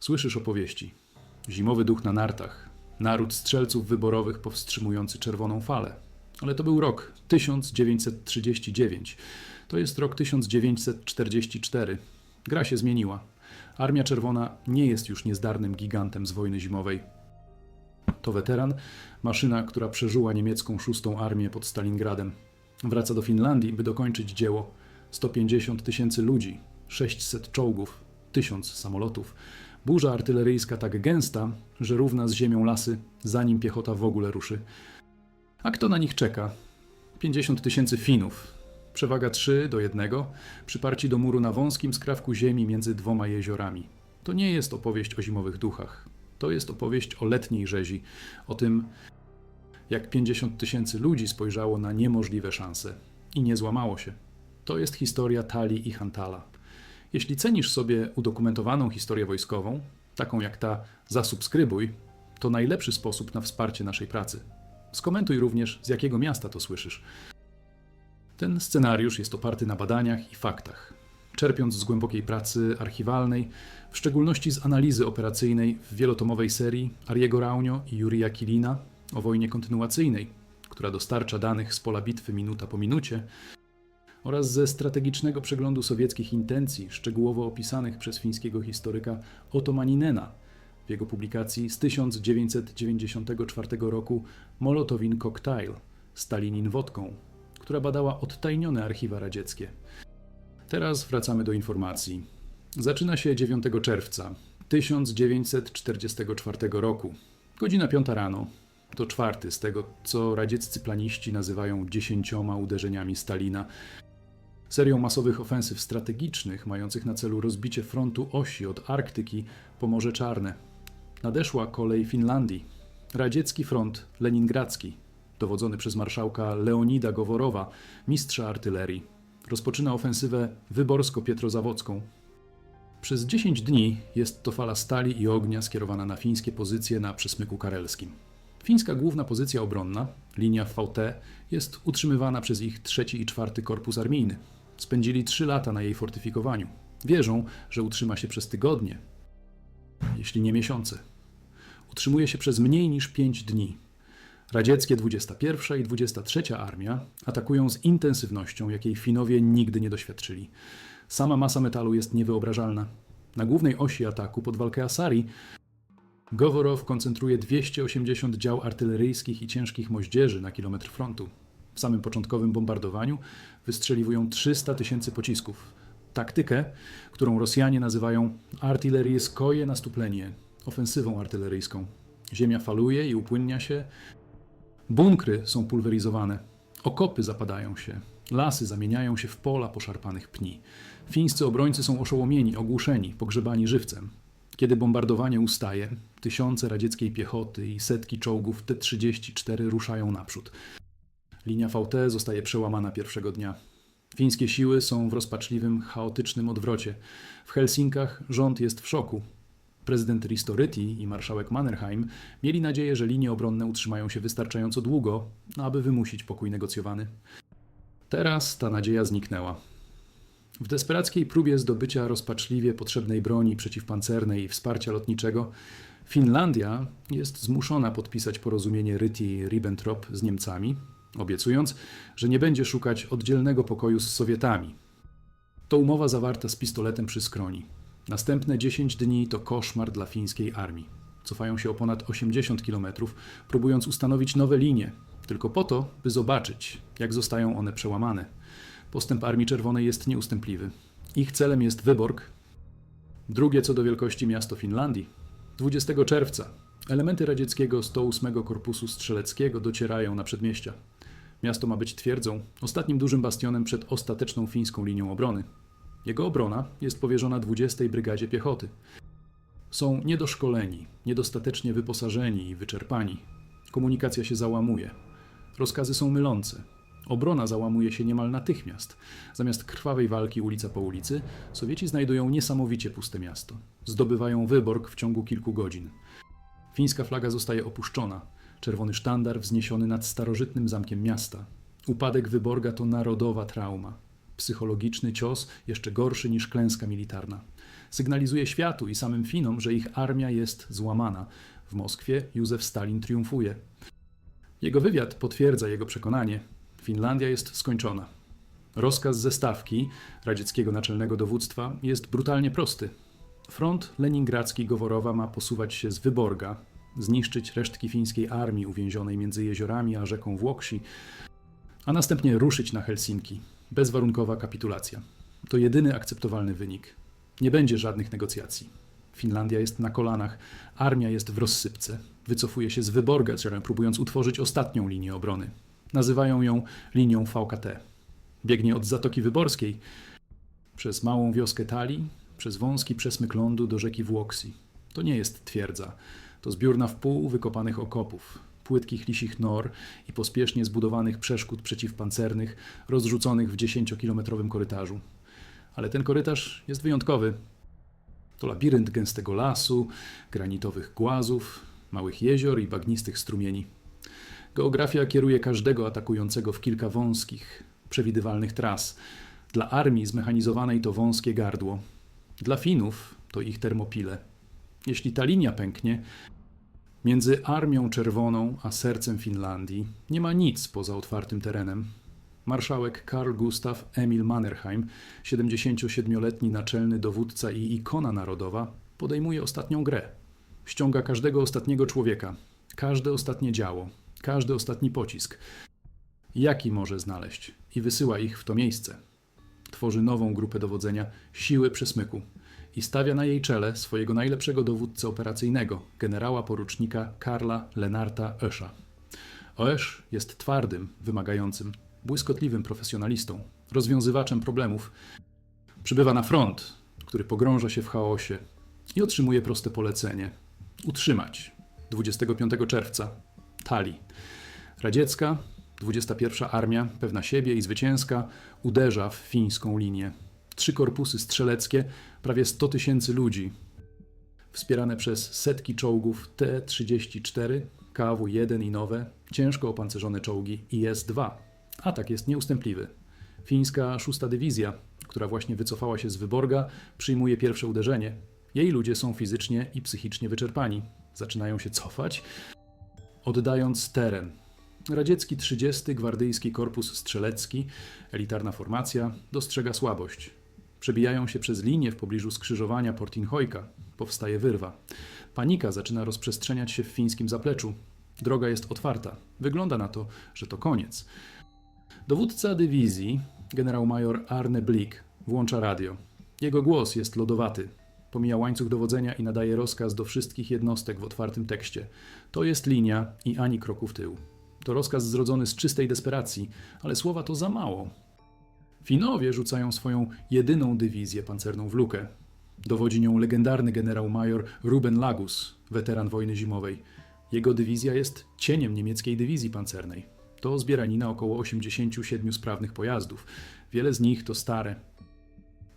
Słyszysz opowieści. Zimowy duch na nartach. Naród strzelców wyborowych powstrzymujący czerwoną falę. Ale to był rok 1939. To jest rok 1944. Gra się zmieniła. Armia Czerwona nie jest już niezdarnym gigantem z wojny zimowej. To weteran, maszyna, która przeżyła niemiecką szóstą armię pod Stalingradem. Wraca do Finlandii, by dokończyć dzieło. 150 tysięcy ludzi, 600 czołgów, 1000 samolotów. Burza artyleryjska tak gęsta, że równa z ziemią lasy, zanim piechota w ogóle ruszy. A kto na nich czeka? 50 tysięcy Finów. Przewaga 3 do 1, przyparci do muru na wąskim skrawku ziemi między dwoma jeziorami. To nie jest opowieść o zimowych duchach. To jest opowieść o letniej rzezi, o tym, jak 50 tysięcy ludzi spojrzało na niemożliwe szanse i nie złamało się. To jest historia Tali i Hantala. Jeśli cenisz sobie udokumentowaną historię wojskową, taką jak ta Zasubskrybuj, to najlepszy sposób na wsparcie naszej pracy. Skomentuj również, z jakiego miasta to słyszysz. Ten scenariusz jest oparty na badaniach i faktach. Czerpiąc z głębokiej pracy archiwalnej, w szczególności z analizy operacyjnej w wielotomowej serii Ariego Raunio i Jurija Kilina o wojnie kontynuacyjnej, która dostarcza danych z pola bitwy minuta po minucie, oraz ze strategicznego przeglądu sowieckich intencji, szczegółowo opisanych przez fińskiego historyka Otto Maninena w jego publikacji z 1994 roku Molotowin Cocktail Stalinin wodką, która badała odtajnione archiwa radzieckie. Teraz wracamy do informacji. Zaczyna się 9 czerwca 1944 roku. Godzina 5 rano. To czwarty z tego, co radzieccy planiści nazywają dziesięcioma uderzeniami Stalina. Serią masowych ofensyw strategicznych, mających na celu rozbicie frontu osi od Arktyki po Morze Czarne. Nadeszła kolej Finlandii. Radziecki front leningradzki, dowodzony przez marszałka Leonida Goworowa, mistrza artylerii, rozpoczyna ofensywę wyborsko-pietrozawocką. Przez 10 dni jest to fala stali i ognia skierowana na fińskie pozycje na przesmyku karelskim. Fińska główna pozycja obronna, linia VT, jest utrzymywana przez ich trzeci i czwarty korpus armijny. Spędzili trzy lata na jej fortyfikowaniu. Wierzą, że utrzyma się przez tygodnie, jeśli nie miesiące. Utrzymuje się przez mniej niż 5 dni. Radzieckie 21 i 23 armia atakują z intensywnością, jakiej Finowie nigdy nie doświadczyli. Sama masa metalu jest niewyobrażalna. Na głównej osi ataku pod walkę Asari Goworow koncentruje 280 dział artyleryjskich i ciężkich moździerzy na kilometr frontu. W samym początkowym bombardowaniu wystrzeliwują 300 tysięcy pocisków. Taktykę, którą Rosjanie nazywają artyleriskoje nastuplenie, ofensywą artyleryjską. Ziemia faluje i upłynnia się, bunkry są pulweryzowane, okopy zapadają się, lasy zamieniają się w pola poszarpanych pni. Fińscy obrońcy są oszołomieni, ogłuszeni, pogrzebani żywcem. Kiedy bombardowanie ustaje, tysiące radzieckiej piechoty i setki czołgów T-34 ruszają naprzód. Linia VT zostaje przełamana pierwszego dnia. Fińskie siły są w rozpaczliwym, chaotycznym odwrocie. W Helsinkach rząd jest w szoku. Prezydent Risto Ryti i marszałek Mannerheim mieli nadzieję, że linie obronne utrzymają się wystarczająco długo, aby wymusić pokój negocjowany. Teraz ta nadzieja zniknęła. W desperackiej próbie zdobycia rozpaczliwie potrzebnej broni przeciwpancernej i wsparcia lotniczego, Finlandia jest zmuszona podpisać porozumienie Ryti-Ribbentrop z Niemcami, obiecując, że nie będzie szukać oddzielnego pokoju z Sowietami. To umowa zawarta z pistoletem przy skroni. Następne 10 dni to koszmar dla fińskiej armii. Cofają się o ponad 80 km, próbując ustanowić nowe linie, tylko po to, by zobaczyć, jak zostają one przełamane. Postęp Armii Czerwonej jest nieustępliwy. Ich celem jest Wyborg, drugie co do wielkości miasto Finlandii. 20 czerwca elementy radzieckiego 108 Korpusu Strzeleckiego docierają na przedmieścia. Miasto ma być twierdzą, ostatnim dużym bastionem przed ostateczną fińską linią obrony. Jego obrona jest powierzona 20 Brygadzie Piechoty. Są niedoszkoleni, niedostatecznie wyposażeni i wyczerpani. Komunikacja się załamuje. Rozkazy są mylące. Obrona załamuje się niemal natychmiast. Zamiast krwawej walki ulica po ulicy, Sowieci znajdują niesamowicie puste miasto. Zdobywają Wyborg w ciągu kilku godzin. Fińska flaga zostaje opuszczona. Czerwony sztandar wzniesiony nad starożytnym zamkiem miasta. Upadek Wyborga to narodowa trauma. Psychologiczny cios jeszcze gorszy niż klęska militarna. sygnalizuje światu i samym Finom, że ich armia jest złamana. W Moskwie Józef Stalin triumfuje. Jego wywiad potwierdza jego przekonanie. Finlandia jest skończona. Rozkaz ze stawki radzieckiego naczelnego dowództwa jest brutalnie prosty. Front leningradzki Goworowa ma posuwać się z Wyborga, zniszczyć resztki fińskiej armii uwięzionej między jeziorami a rzeką Włoksi, a następnie ruszyć na Helsinki. Bezwarunkowa kapitulacja. To jedyny akceptowalny wynik. Nie będzie żadnych negocjacji. Finlandia jest na kolanach, armia jest w rozsypce. Wycofuje się z Wyborga, próbując utworzyć ostatnią linię obrony. Nazywają ją linią VKT. Biegnie od Zatoki Wyborskiej przez małą wioskę Talii, przez wąski przesmyk lądu do rzeki Włoksi. To nie jest twierdza. To zbiór na wpół wykopanych okopów, płytkich lisich nor i pospiesznie zbudowanych przeszkód przeciwpancernych rozrzuconych w 10-kilometrowym korytarzu. Ale ten korytarz jest wyjątkowy. To labirynt gęstego lasu, granitowych głazów, małych jezior i bagnistych strumieni. Geografia kieruje każdego atakującego w kilka wąskich, przewidywalnych tras. Dla armii zmechanizowanej to wąskie gardło. Dla Finów to ich termopile. Jeśli ta linia pęknie, między Armią Czerwoną a sercem Finlandii nie ma nic poza otwartym terenem. Marszałek Karl Gustav Emil Mannerheim, 77-letni naczelny dowódca i ikona narodowa, podejmuje ostatnią grę. Ściąga każdego ostatniego człowieka, każde ostatnie działo, każdy ostatni pocisk. Jaki może znaleźć i wysyła ich w to miejsce. Tworzy nową grupę dowodzenia siły przesmyku i stawia na jej czele swojego najlepszego dowódcę operacyjnego, generała porucznika Karla Lenarta Oescha. Oesch jest twardym, wymagającym, błyskotliwym profesjonalistą, rozwiązywaczem problemów. Przybywa na front, który pogrąża się w chaosie i otrzymuje proste polecenie: utrzymać 25 czerwca Tali. Radziecka, 21 Armia, pewna siebie i zwycięska, uderza w fińską linię. Trzy korpusy strzeleckie, prawie 100 tysięcy ludzi, wspierane przez setki czołgów T-34, KW-1 i nowe, ciężko opancerzone czołgi IS-2. Atak jest nieustępliwy. Fińska szósta dywizja, która właśnie wycofała się z Wyborga, przyjmuje pierwsze uderzenie. Jej ludzie są fizycznie i psychicznie wyczerpani. Zaczynają się cofać, oddając teren. Radziecki 30. Gwardyjski Korpus Strzelecki, elitarna formacja, dostrzega słabość. Przebijają się przez linię w pobliżu skrzyżowania Portinhojka. Powstaje wyrwa. Panika zaczyna rozprzestrzeniać się w fińskim zapleczu. Droga jest otwarta. Wygląda na to, że to koniec. Dowódca dywizji, generał-major Arne Blik, włącza radio. Jego głos jest lodowaty. Pomija łańcuch dowodzenia i nadaje rozkaz do wszystkich jednostek w otwartym tekście. To jest linia i ani kroku w tył. To rozkaz zrodzony z czystej desperacji, ale słowa to za mało. Finowie rzucają swoją jedyną dywizję pancerną w lukę. Dowodzi nią legendarny generał-major Ruben Lagus, weteran wojny zimowej. Jego dywizja jest cieniem niemieckiej dywizji pancernej. To zbieranina około 87 sprawnych pojazdów. Wiele z nich to stare.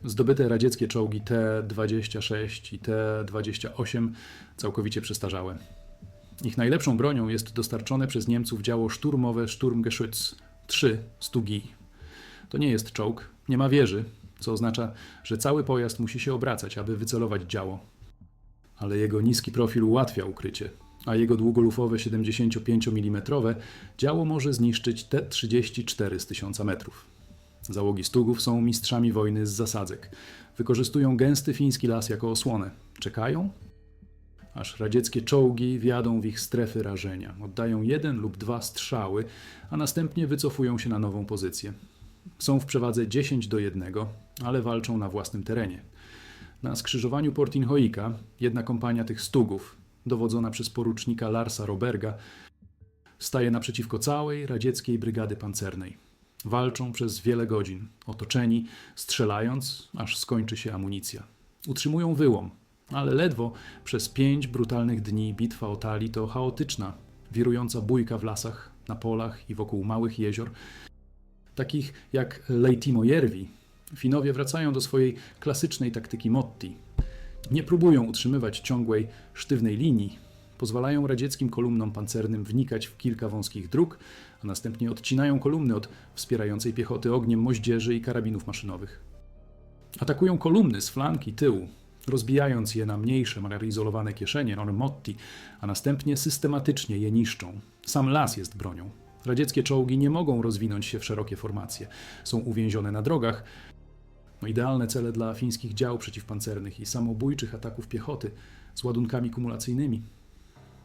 Zdobyte radzieckie czołgi T-26 i T-28 całkowicie przestarzałe. Ich najlepszą bronią jest dostarczone przez Niemców działo szturmowe Sturmgeschütz 3 Stugi. To nie jest czołg, nie ma wieży, co oznacza, że cały pojazd musi się obracać, aby wycelować działo. Ale jego niski profil ułatwia ukrycie, a jego długolufowe 75 mm działo może zniszczyć T-34 z 1000 metrów. Załogi Stugów są mistrzami wojny z zasadzek. Wykorzystują gęsty fiński las jako osłonę. Czekają, aż radzieckie czołgi wjadą w ich strefy rażenia. Oddają jeden lub dwa strzały, a następnie wycofują się na nową pozycję. Są w przewadze 10 do 1, ale walczą na własnym terenie. Na skrzyżowaniu Portinhoika jedna kompania tych stugów, dowodzona przez porucznika Larsa Roberga, staje naprzeciwko całej radzieckiej brygady pancernej. Walczą przez wiele godzin, otoczeni, strzelając, aż skończy się amunicja. Utrzymują wyłom, ale ledwo przez pięć brutalnych dni bitwa o Tali to chaotyczna, wirująca bójka w lasach, na polach i wokół małych jezior, takich jak Leitimo Järvi. Finowie wracają do swojej klasycznej taktyki Motti. Nie próbują utrzymywać ciągłej, sztywnej linii, pozwalają radzieckim kolumnom pancernym wnikać w kilka wąskich dróg, a następnie odcinają kolumny od wspierającej piechoty ogniem moździerzy i karabinów maszynowych. Atakują kolumny z flanki tyłu, rozbijając je na mniejsze, izolowane kieszenie, ormotti, a następnie systematycznie je niszczą. Sam las jest bronią. Radzieckie czołgi nie mogą rozwinąć się w szerokie formacje. Są uwięzione na drogach. No idealne cele dla fińskich dział przeciwpancernych i samobójczych ataków piechoty z ładunkami kumulacyjnymi.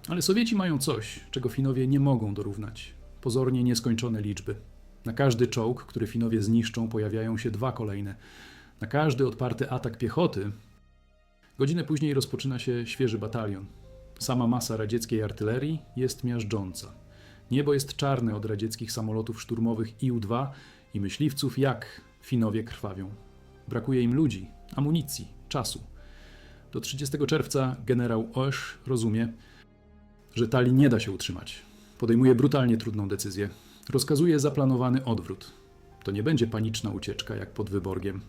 Ale Sowieci mają coś, czego Finowie nie mogą dorównać. Pozornie nieskończone liczby. Na każdy czołg, który Finowie zniszczą, pojawiają się dwa kolejne. Na każdy odparty atak piechoty, godzinę później rozpoczyna się świeży batalion. Sama masa radzieckiej artylerii jest miażdżąca. Niebo jest czarne od radzieckich samolotów szturmowych Iu-2 i myśliwców, jak Finowie krwawią. Brakuje im ludzi, amunicji, czasu. Do 30 czerwca generał Oesch rozumie, że Tali nie da się utrzymać. Podejmuje brutalnie trudną decyzję. Rozkazuje zaplanowany odwrót. To nie będzie paniczna ucieczka jak pod Wyborgiem.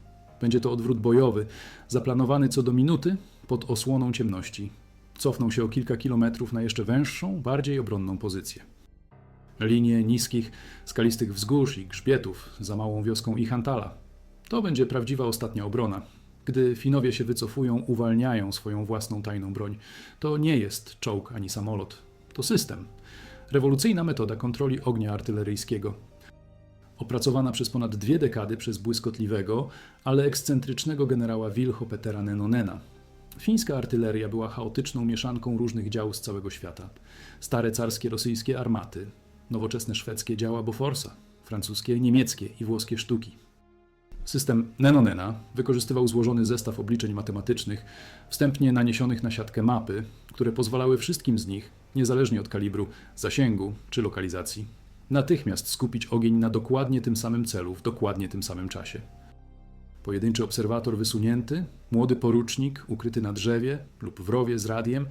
Będzie to odwrót bojowy, zaplanowany co do minuty pod osłoną ciemności. Cofną się o kilka kilometrów na jeszcze węższą, bardziej obronną pozycję. Linie niskich, skalistych wzgórz i grzbietów za małą wioską Ichantala. To będzie prawdziwa ostatnia obrona. Gdy Finowie się wycofują, uwalniają swoją własną tajną broń. To nie jest czołg ani samolot. To system. Rewolucyjna metoda kontroli ognia artyleryjskiego. Opracowana przez ponad dwie dekady przez błyskotliwego, ale ekscentrycznego generała Wilho Petera Nenonena. Fińska artyleria była chaotyczną mieszanką różnych dział z całego świata. Stare carskie rosyjskie armaty, nowoczesne szwedzkie działa Boforsa, francuskie, niemieckie i włoskie sztuki. System Nenonena wykorzystywał złożony zestaw obliczeń matematycznych, wstępnie naniesionych na siatkę mapy, które pozwalały wszystkim z nich, niezależnie od kalibru, zasięgu czy lokalizacji, natychmiast skupić ogień na dokładnie tym samym celu w dokładnie tym samym czasie. Pojedynczy obserwator wysunięty, młody porucznik ukryty na drzewie lub w rowie z radiem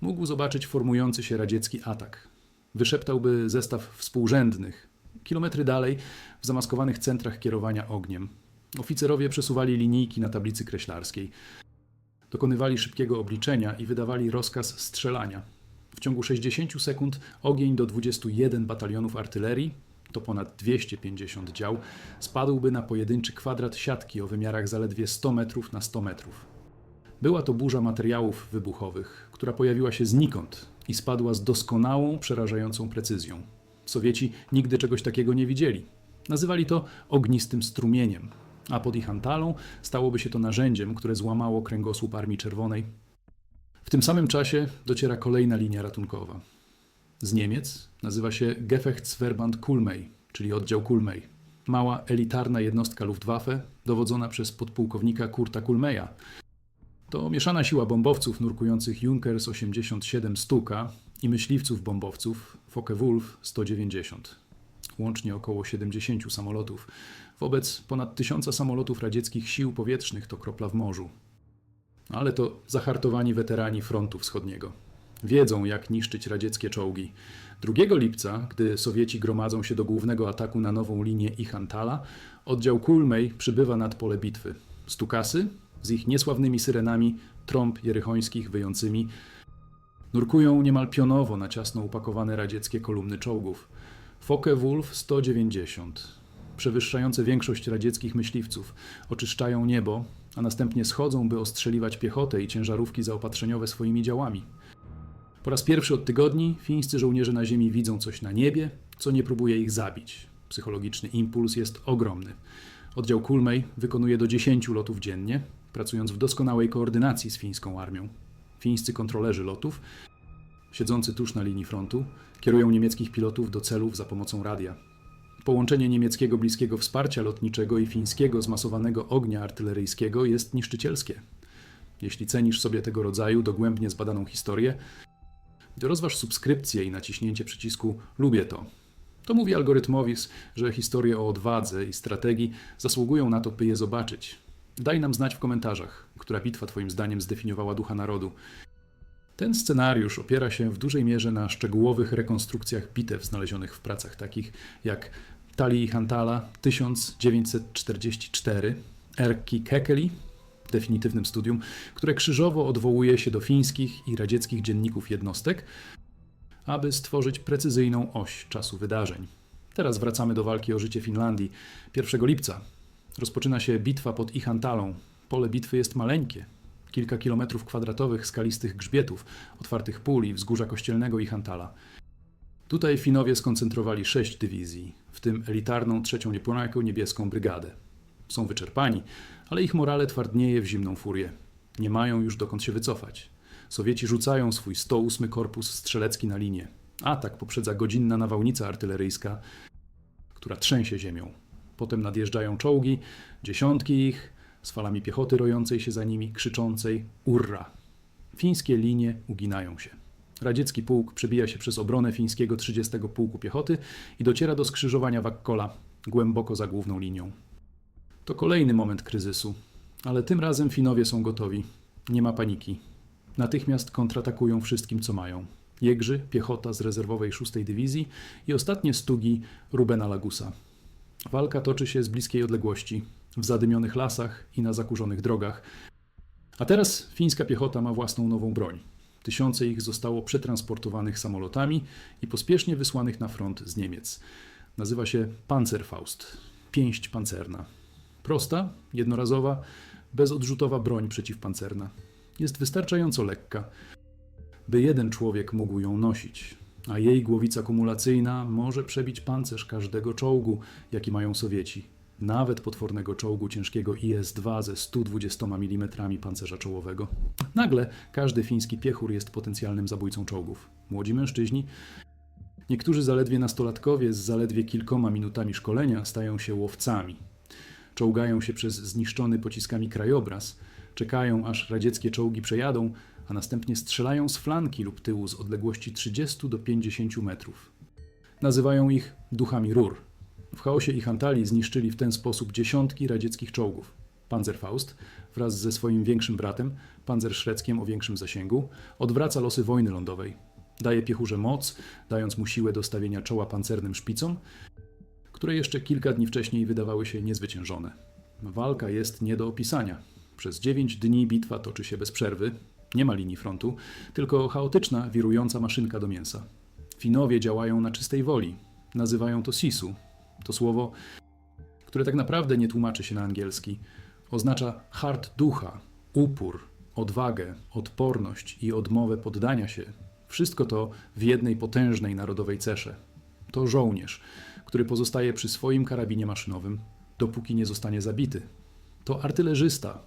mógł zobaczyć formujący się radziecki atak. Wyszeptałby zestaw współrzędnych. Kilometry dalej, w zamaskowanych centrach kierowania ogniem, Oficerowie przesuwali linijki na tablicy kreślarskiej. Dokonywali szybkiego obliczenia i wydawali rozkaz strzelania. W ciągu 60 sekund ogień do 21 batalionów artylerii, to ponad 250 dział, spadłby na pojedynczy kwadrat siatki o wymiarach zaledwie 100 metrów na 100 metrów. Była to burza materiałów wybuchowych, która pojawiła się znikąd i spadła z doskonałą, przerażającą precyzją. Sowieci nigdy czegoś takiego nie widzieli. Nazywali to ognistym strumieniem, a pod ich antalą stałoby się to narzędziem, które złamało kręgosłup Armii Czerwonej. W tym samym czasie dociera kolejna linia ratunkowa. Z Niemiec nazywa się Gefechtsverband Kulmej, czyli oddział Kulmej. Mała, elitarna jednostka Luftwaffe, dowodzona przez podpułkownika Kurta Kulmeja. To mieszana siła bombowców nurkujących Junkers 87 Stuka i myśliwców bombowców Focke-Wulf 190. Łącznie około 70 samolotów, Wobec ponad tysiąca samolotów radzieckich sił powietrznych to kropla w morzu. Ale to zahartowani weterani frontu wschodniego. Wiedzą, jak niszczyć radzieckie czołgi. 2 lipca, gdy Sowieci gromadzą się do głównego ataku na nową linię Ichantala, oddział Kulmej przybywa nad pole bitwy. Stukasy, z ich niesławnymi syrenami, trąb jerychońskich wyjącymi, nurkują niemal pionowo na ciasno upakowane radzieckie kolumny czołgów. Focke-Wulf 190, przewyższające większość radzieckich myśliwców, oczyszczają niebo, a następnie schodzą, by ostrzeliwać piechotę i ciężarówki zaopatrzeniowe swoimi działami. Po raz pierwszy od tygodni fińscy żołnierze na ziemi widzą coś na niebie, co nie próbuje ich zabić. Psychologiczny impuls jest ogromny. Oddział Kulmej wykonuje do 10 lotów dziennie, pracując w doskonałej koordynacji z fińską armią. Fińscy kontrolerzy lotów, siedzący tuż na linii frontu, kierują niemieckich pilotów do celów za pomocą radia. Połączenie niemieckiego bliskiego wsparcia lotniczego i fińskiego zmasowanego ognia artyleryjskiego jest niszczycielskie. Jeśli cenisz sobie tego rodzaju dogłębnie zbadaną historię, to rozważ subskrypcję i naciśnięcie przycisku Lubię to. To mówi algorytmowi, że historie o odwadze i strategii zasługują na to, by je zobaczyć. Daj nam znać w komentarzach, która bitwa Twoim zdaniem zdefiniowała ducha narodu. Ten scenariusz opiera się w dużej mierze na szczegółowych rekonstrukcjach bitew znalezionych w pracach takich jak Tali Hantala 1944, Erki Kekeli, definitywnym studium, które krzyżowo odwołuje się do fińskich i radzieckich dzienników jednostek, aby stworzyć precyzyjną oś czasu wydarzeń. Teraz wracamy do walki o życie Finlandii. 1 lipca rozpoczyna się bitwa pod Ihantalą. Pole bitwy jest maleńkie, kilka kilometrów kwadratowych skalistych grzbietów, otwartych pól i wzgórza kościelnego i Hantala. Tutaj Finowie skoncentrowali sześć dywizji, w tym elitarną trzecią nieponaką niebieską brygadę. Są wyczerpani, ale ich morale twardnieje w zimną furię. Nie mają już dokąd się wycofać. Sowieci rzucają swój 108 korpus strzelecki na linię. Atak poprzedza godzinna nawałnica artyleryjska, która trzęsie ziemią. Potem nadjeżdżają czołgi, dziesiątki ich, z falami piechoty rojącej się za nimi, krzyczącej urra. Fińskie linie uginają się. Radziecki pułk przebija się przez obronę fińskiego 30 Pułku Piechoty i dociera do skrzyżowania Wakkola, głęboko za główną linią. To kolejny moment kryzysu, ale tym razem Finowie są gotowi. Nie ma paniki. Natychmiast kontratakują wszystkim, co mają. Jegrzy, piechota z rezerwowej 6 Dywizji i ostatnie stugi Rubena Lagusa. Walka toczy się z bliskiej odległości, w zadymionych lasach i na zakurzonych drogach. A teraz fińska piechota ma własną nową broń. Tysiące ich zostało przetransportowanych samolotami i pospiesznie wysłanych na front z Niemiec. Nazywa się Panzerfaust, pięść pancerna. Prosta, jednorazowa, bezodrzutowa broń przeciwpancerna. Jest wystarczająco lekka, by jeden człowiek mógł ją nosić, a jej głowica kumulacyjna może przebić pancerz każdego czołgu, jaki mają Sowieci, nawet potwornego czołgu ciężkiego IS-2 ze 120 mm pancerza czołowego. Nagle każdy fiński piechur jest potencjalnym zabójcą czołgów. Młodzi mężczyźni, niektórzy zaledwie nastolatkowie z zaledwie kilkoma minutami szkolenia stają się łowcami. Czołgają się przez zniszczony pociskami krajobraz, czekają aż radzieckie czołgi przejadą, a następnie strzelają z flanki lub tyłu z odległości 30 do 50 metrów. Nazywają ich duchami rur. W chaosie i Hantali zniszczyli w ten sposób dziesiątki radzieckich czołgów. Panzerfaust wraz ze swoim większym bratem, Panzerszreckiem o większym zasięgu, odwraca losy wojny lądowej. Daje piechurze moc, dając mu siłę do stawienia czoła pancernym szpicom, które jeszcze kilka dni wcześniej wydawały się niezwyciężone. Walka jest nie do opisania. Przez dziewięć dni bitwa toczy się bez przerwy. Nie ma linii frontu, tylko chaotyczna, wirująca maszynka do mięsa. Finowie działają na czystej woli. Nazywają to sisu. To słowo, które tak naprawdę nie tłumaczy się na angielski, oznacza hart ducha, upór, odwagę, odporność i odmowę poddania się. Wszystko to w jednej potężnej narodowej cesze. To żołnierz, który pozostaje przy swoim karabinie maszynowym, dopóki nie zostanie zabity. To artylerzysta,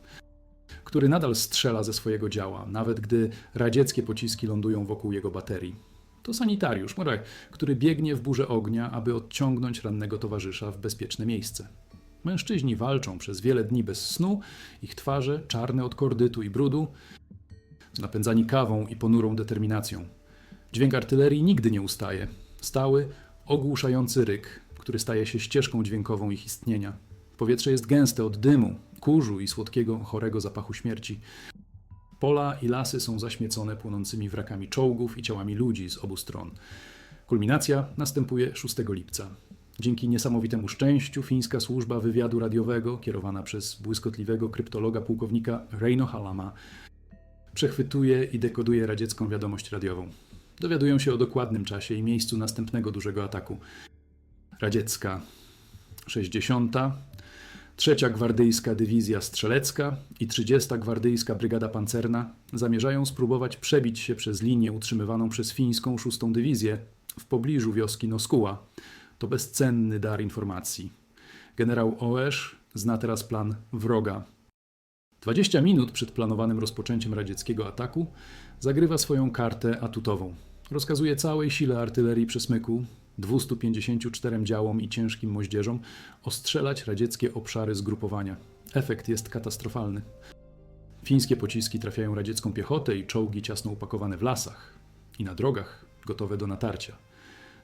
który nadal strzela ze swojego działa, nawet gdy radzieckie pociski lądują wokół jego baterii. To sanitariusz, który biegnie w burze ognia, aby odciągnąć rannego towarzysza w bezpieczne miejsce. Mężczyźni walczą przez wiele dni bez snu, ich twarze, czarne od kordytu i brudu, napędzani kawą i ponurą determinacją. Dźwięk artylerii nigdy nie ustaje. Stały, ogłuszający ryk, który staje się ścieżką dźwiękową ich istnienia. Powietrze jest gęste od dymu, kurzu i słodkiego, chorego zapachu śmierci. Pola i lasy są zaśmiecone płonącymi wrakami czołgów i ciałami ludzi z obu stron. Kulminacja następuje 6 lipca. Dzięki niesamowitemu szczęściu fińska służba wywiadu radiowego, kierowana przez błyskotliwego kryptologa pułkownika Reino Halama, przechwytuje i dekoduje radziecką wiadomość radiową. Dowiadują się o dokładnym czasie i miejscu następnego dużego ataku. Radziecka 60. Trzecia Gwardyjska Dywizja Strzelecka i 30. Gwardyjska Brygada Pancerna zamierzają spróbować przebić się przez linię utrzymywaną przez fińską 6. Dywizję w pobliżu wioski Noskuła. To bezcenny dar informacji. Generał Oesz zna teraz plan wroga. 20 minut przed planowanym rozpoczęciem radzieckiego ataku zagrywa swoją kartę atutową. Rozkazuje całej sile artylerii przesmyku, 254 działom i ciężkim moździerzom ostrzelać radzieckie obszary zgrupowania. Efekt jest katastrofalny. Fińskie pociski trafiają radziecką piechotę i czołgi ciasno upakowane w lasach i na drogach gotowe do natarcia.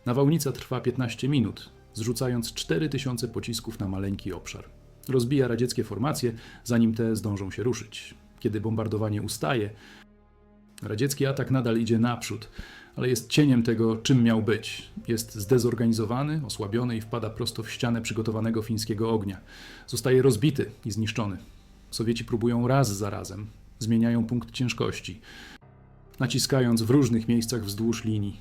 Nawałnica trwa 15 minut, zrzucając 4000 pocisków na maleńki obszar. Rozbija radzieckie formacje, zanim te zdążą się ruszyć. Kiedy bombardowanie ustaje, radziecki atak nadal idzie naprzód, ale jest cieniem tego, czym miał być. Jest zdezorganizowany, osłabiony i wpada prosto w ścianę przygotowanego fińskiego ognia. Zostaje rozbity i zniszczony. Sowieci próbują raz za razem, zmieniają punkt ciężkości, naciskając w różnych miejscach wzdłuż linii.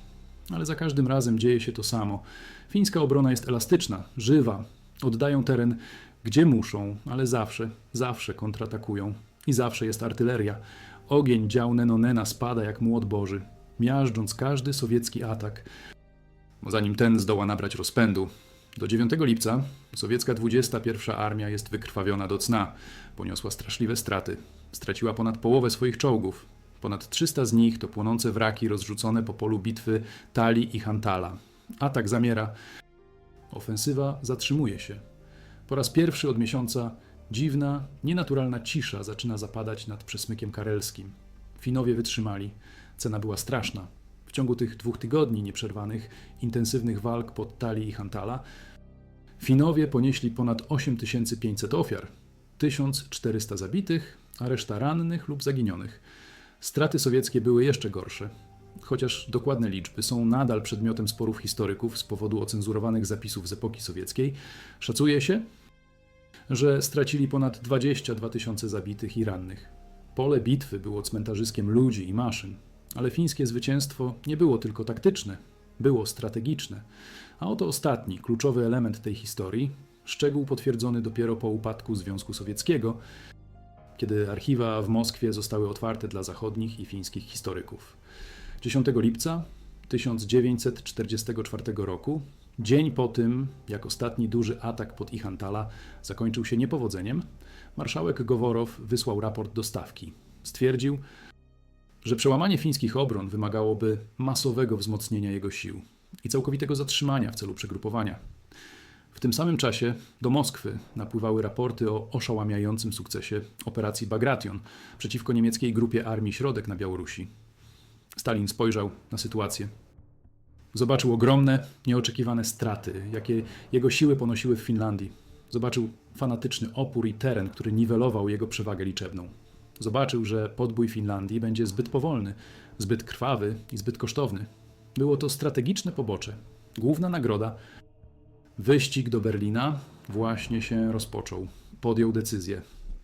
Ale za każdym razem dzieje się to samo. Fińska obrona jest elastyczna, żywa. Oddają teren gdzie muszą, ale zawsze, zawsze kontratakują. I zawsze jest artyleria. Ogień dział Nenonena spada jak młot boży, miażdżąc każdy sowiecki atak, zanim ten zdoła nabrać rozpędu. Do 9 lipca sowiecka 21 Armia jest wykrwawiona do cna. Poniosła straszliwe straty. Straciła ponad połowę swoich czołgów. Ponad 300 z nich to płonące wraki rozrzucone po polu bitwy Tali i Hantala. Atak zamiera. Ofensywa zatrzymuje się. Po raz pierwszy od miesiąca dziwna, nienaturalna cisza zaczyna zapadać nad przesmykiem karelskim. Finowie wytrzymali. Cena była straszna. W ciągu tych dwóch tygodni nieprzerwanych, intensywnych walk pod Tali i Hantala, Finowie ponieśli ponad 8500 ofiar, 1400 zabitych, a reszta rannych lub zaginionych. Straty sowieckie były jeszcze gorsze. Chociaż dokładne liczby są nadal przedmiotem sporów historyków z powodu ocenzurowanych zapisów z epoki sowieckiej, szacuje się, że stracili ponad 22 tysiące zabitych i rannych. Pole bitwy było cmentarzyskiem ludzi i maszyn, ale fińskie zwycięstwo nie było tylko taktyczne, było strategiczne. A oto ostatni, kluczowy element tej historii, szczegół potwierdzony dopiero po upadku Związku Sowieckiego, kiedy archiwa w Moskwie zostały otwarte dla zachodnich i fińskich historyków. 10 lipca 1944 roku, dzień po tym, jak ostatni duży atak pod Ichantala zakończył się niepowodzeniem, marszałek Goworow wysłał raport do stawki. Stwierdził, że przełamanie fińskich obron wymagałoby masowego wzmocnienia jego sił i całkowitego zatrzymania w celu przegrupowania. W tym samym czasie do Moskwy napływały raporty o oszałamiającym sukcesie operacji Bagration przeciwko niemieckiej grupie Armii Środek na Białorusi. Stalin spojrzał na sytuację. Zobaczył ogromne, nieoczekiwane straty, jakie jego siły ponosiły w Finlandii. Zobaczył fanatyczny opór i teren, który niwelował jego przewagę liczebną. Zobaczył, że podbój Finlandii będzie zbyt powolny, zbyt krwawy i zbyt kosztowny. Było to strategiczne pobocze. Główna nagroda Wyścig do Berlina właśnie się rozpoczął. Podjął decyzję.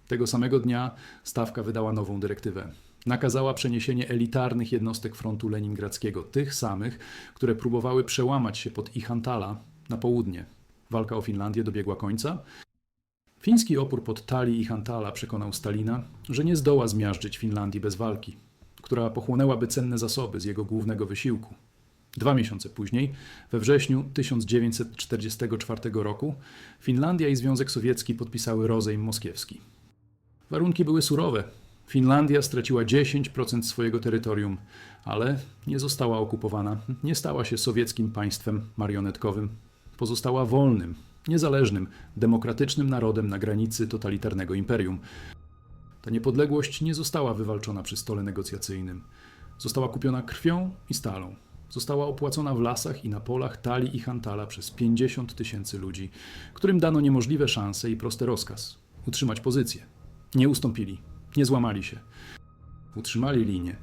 Tego samego dnia stawka wydała nową dyrektywę. Nakazała przeniesienie elitarnych jednostek frontu leningradzkiego, tych samych, które próbowały przełamać się pod Ichantala na południe. Walka o Finlandię dobiegła końca. Fiński opór pod Tali i Hantala przekonał Stalina, że nie zdoła zmiażdżyć Finlandii bez walki, która pochłonęłaby cenne zasoby z jego głównego wysiłku. Dwa miesiące później, we wrześniu 1944 roku, Finlandia i Związek Sowiecki podpisały rozejm moskiewski. Warunki były surowe. Finlandia straciła 10% swojego terytorium, ale nie została okupowana, nie stała się sowieckim państwem marionetkowym. Pozostała wolnym, niezależnym, demokratycznym narodem na granicy totalitarnego imperium. Ta niepodległość nie została wywalczona przy stole negocjacyjnym. Została kupiona krwią i stalą. Została opłacona w lasach i na polach Tali i Hantala przez 50 tysięcy ludzi, którym dano niemożliwe szanse i prosty rozkaz utrzymać pozycję. Nie ustąpili, nie złamali się. Utrzymali linię.